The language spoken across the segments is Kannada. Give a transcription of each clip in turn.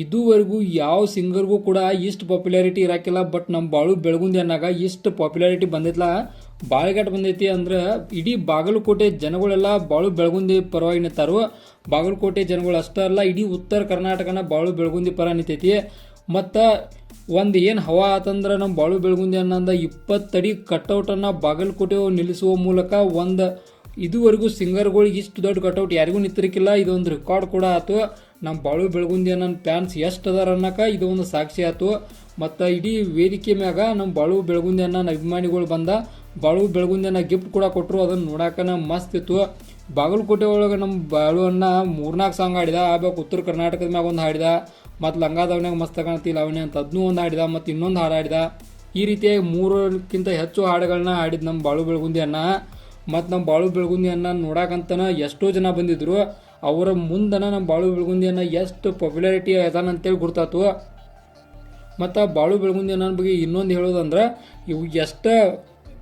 ಇದುವರೆಗೂ ಯಾವ ಸಿಂಗರ್ಗೂ ಕೂಡ ಇಷ್ಟು ಪಾಪ್ಯುಲಾರಿಟಿ ಇರಾಕಿಲ್ಲ ಬಟ್ ನಮ್ಮ ಬಾಳು ಬೆಳಗುಂದಿ ಅನ್ನಾಗ ಇಷ್ಟು ಪಾಪ್ಯುಲಾರಿಟಿ ಬಂದಿತ್ತಲ್ಲ ಬಾಳೆಗಾಟ್ ಬಂದೈತಿ ಅಂದ್ರೆ ಇಡೀ ಬಾಗಲಕೋಟೆ ಜನಗಳೆಲ್ಲ ಬಾಳು ಬೆಳಗುಂದಿ ಪರವಾಗಿ ನಿಂತಾರು. ಬಾಗಲಕೋಟೆ ಜನಗಳು ಅಷ್ಟೇ ಅಲ್ಲ, ಇಡೀ ಉತ್ತರ ಕರ್ನಾಟಕನ ಬಾಳು ಬೆಳಗುಂದಿ ಪರ ನಿಂತೈತಿ. ಮತ್ತು ಒಂದು ಏನು ಹವಾ ಆತಂದ್ರೆ ನಮ್ಮ ಬಾಳು ಬೆಳಗುಂದಿ ಅನ್ನಂದ ಇಪ್ಪತ್ತಡಿ ಕಟೌಟನ್ನು ಬಾಗಲಕೋಟೆ ನಿಲ್ಲಿಸುವ ಮೂಲಕ ಒಂದು ಇದುವರೆಗೂ ಸಿಂಗರ್ಗಳಿಗೆ ಇಷ್ಟು ದೊಡ್ಡ ಕಟೌಟ್ ಯಾರಿಗೂ ನಿಂತಿರಕ್ಕಿಲ್ಲ ಇದೊಂದು ರೆಕಾರ್ಡ್ ಕೂಡ ಆಯ್ತು ನಮ್ಮ ಬಾಳು ಬೆಳಗುಂದಿ ಅನ್ನೋ ಫ್ಯಾನ್ಸ್ ಎಷ್ಟು ಅದಾರ ಅನ್ನಕ ಇದು ಒಂದು ಸಾಕ್ಷಿ ಆಯ್ತು ಮತ್ತು ಇಡೀ ವೇದಿಕೆ ಮ್ಯಾಗ ನಮ್ಮ ಬಾಳು ಬೆಳಗುಂದಿ ಅನ್ನೋ ಅಭಿಮಾನಿಗಳು ಬಂದ. ಬಾಳು ಬೆಳಗುಂದಿ ಅನ್ನೋ ಗಿಫ್ಟ್ ಕೂಡ ಕೊಟ್ಟರು ಅದನ್ನು ನೋಡೋಕೆ ಮಸ್ತ್ ಇತ್ತು. ಬಾಗಲಕೋಟೆ ಒಳಗೆ ನಮ್ಮ ಬಾಳು ಅಣ್ಣ ಮೂರ್ನಾಲ್ಕು ಸಾಂಗ್ ಆಡಿದ ಆಬೇಕು ಉತ್ತರ ಕರ್ನಾಟಕದ ಮ್ಯಾಗ ಒಂದು ಹಾಡಿದ. ಮತ್ತು ಲಂಗಾದವನ್ಯಾಗ ಮಸ್ತ್ ಕಾಣ್ತಿ ಲಾವಣಿ ಅಂತ ಅದನ್ನೂ ಒಂದು ಹಾಡಿದ. ಮತ್ತು ಇನ್ನೊಂದು ಹಾಡು ಹಾಡಿದ. ಈ ರೀತಿಯಾಗಿ ಮೂರಕ್ಕಿಂತ ಹೆಚ್ಚು ಹಾಡುಗಳನ್ನ ಹಾಡಿದ ನಮ್ಮ ಬಾಳು ಬೆಳಗುಂದಿ ಅಣ್ಣ ಮತ್ತು ನಮ್ಮ ಬಾಳು ಬೆಳಗುಂದಿ ಅನ್ನ ನೋಡಾಕಂತನ ಎಷ್ಟೋ ಜನ ಬಂದಿದ್ರು. ಅವರ ಮುಂದನ ನಮ್ಮ ಬಾಳು ಬೆಳಗುಂದಿಯನ್ನ ಎಷ್ಟು ಪಾಪ್ಯುಲಾರಿಟಿ ಅದಾನ ಅಂತೇಳಿ ಗುರ್ತಾತು. ಮತ್ತು ಬಾಳು ಬೆಳಗುಂದಿ ಅನ್ನೋ ಬಗ್ಗೆ ಇನ್ನೊಂದು ಹೇಳೋದಂದ್ರೆ, ಇವು ಎಷ್ಟು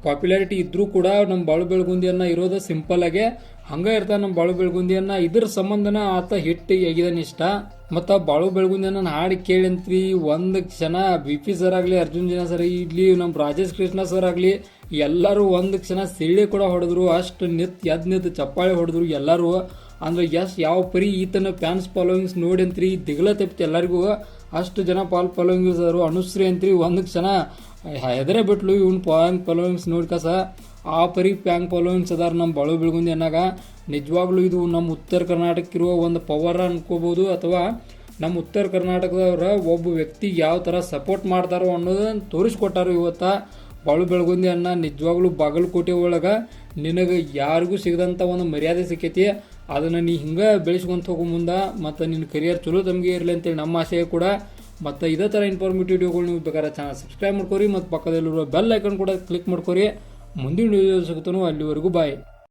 ಪಾಪ್ಯುಲಾರಿಟಿ ಇದ್ದರೂ ಕೂಡ ನಮ್ಮ ಬಾಳು ಬೆಳಗುಂದಿ ಅನ್ನ ಇರೋದು ಸಿಂಪಲ್ ಆಗಿ, ಹಂಗೆ ಇರ್ತಾನೆ ನಮ್ಮ ಬಾಳು ಬೆಳಗುಂದಿ ಅನ್ನ ಇದ್ರ ಸಂಬಂಧನ ಆತ ಹಿಟ್ಟು ಆಗಿದಾನೆ ಇಷ್ಟ ಮತ್ತು ಬಾಳು ಬೆಳಗುಂದಿಯನ್ನು ಹಾಡು ಕೇಳಂತ್ರಿ ಒಂದು ಕ್ಷಣ ಬಿ ಪಿ ಸರ್ ಆಗಲಿ, ಅರ್ಜುನ್ ಜನ ಸರ್ ಇಲ್ಲಿ ನಮ್ಮ ರಾಜೇಶ್ ಕೃಷ್ಣ ಸರ್ ಆಗಲಿ, ಎಲ್ಲರೂ ಒಂದು ಕ್ಷಣ ಸಿಳ್ಳಿ ಕೂಡ ಹೊಡೆದ್ರು, ಅಷ್ಟು ನಿತ್ ಎದ್ ನಿತ್ ಚಪ್ಪಾಳೆ ಹೊಡೆದ್ರು ಎಲ್ಲರೂ. ಅಂದ್ರೆ ಎಸ್ ಯಾವ ಪರಿ ಈತನ ಫ್ಯಾನ್ಸ್ ಫಾಲೋವಿಂಗ್ಸ್ ನೋಡಿ ಅಂತ್ರಿ, ದಿಗ್ಲ ತಪ್ಪಿತು ಎಲ್ಲರಿಗೂ. ಅಷ್ಟು ಜನ ಪಾಲ್ ಫಾಲೋವಿಂಗ್ಸ್ ಅವರು, ಅನುಶ್ರೀ ಅಂತ್ರಿ ಒಂದಕ್ಕೆ ಕ್ಷಣ ಹೆದರೆ ಬಿಟ್ಲು ಇವ್ನ ಪ್ಯಾಂಗ್ ಫಾಲೋವಿಂಗ್ಸ್ ನೋಡ್ಕಸ. ಆ ಪರಿ ಪ್ಯಾಂಗ್ ಫಾಲೋವಿಂಗ್ಸ್ ಅದಾರ ನಮ್ಮ ಬಳು ಬೆಳಗುಂದಿ ಅನ್ನಾಗ. ನಿಜವಾಗ್ಲೂ ಇದು ನಮ್ಮ ಉತ್ತರ ಕರ್ನಾಟಕ ಇರುವ ಒಂದು ಪವರ್ ಅನ್ಕೋಬೋದು, ಅಥವಾ ನಮ್ಮ ಉತ್ತರ ಕರ್ನಾಟಕದವ್ರ ಒಬ್ಬ ವ್ಯಕ್ತಿ ಯಾವ ಥರ ಸಪೋರ್ಟ್ ಮಾಡ್ತಾರೋ ಅನ್ನೋದನ್ನ ತೋರಿಸ್ಕೊಟ್ಟಾರು ಇವತ್ತ. ಬಾಳು ಬೆಳಗುಂದಿ ಅನ್ನ ನಿಜವಾಗ್ಲೂ ಬಾಗಲಕೋಟೆ ಒಳಗೆ ನಿನಗೆ ಯಾರಿಗೂ ಸಿಗದಂಥ ಒಂದು ಮರ್ಯಾದೆ ಸಿಕ್ಕೈತಿ. ಅದನ್ನು ನೀ ಹಿಂಗೆ ಬೆಳೆಸ್ಕೊಂತ ಹೋಗೋ ಮುಂದೆ. ಮತ್ತು ನಿನ್ನ ಕರಿಯರ್ ಚಲೋ ತಮಗೆ ಇರಲಿ ಅಂತೇಳಿ ನಮ್ಮ ಆಶಯ ಕೂಡ. ಮತ್ತು ಇದೇ ಥರ ಇನ್ಫಾರ್ಮೇಟಿವ್ ವಿಡಿಯೋಗಳು ನೀವು ಬೇಕಾದ್ರೆ ಚಾನಲ್ ಸಬ್ಸ್ಕ್ರೈಬ್ ಮಾಡ್ಕೊರಿ. ಮತ್ತು ಪಕ್ಕದಲ್ಲಿರುವ ಬೆಲ್ ಐಕನ್ ಕೂಡ ಕ್ಲಿಕ್ ಮಾಡ್ಕೊರಿ. ಮುಂದಿನ ವಿಡಿಯೋ ಸಿಗುತ್ತೋ ಅಲ್ಲಿವರೆಗೂ ಬಾಯ್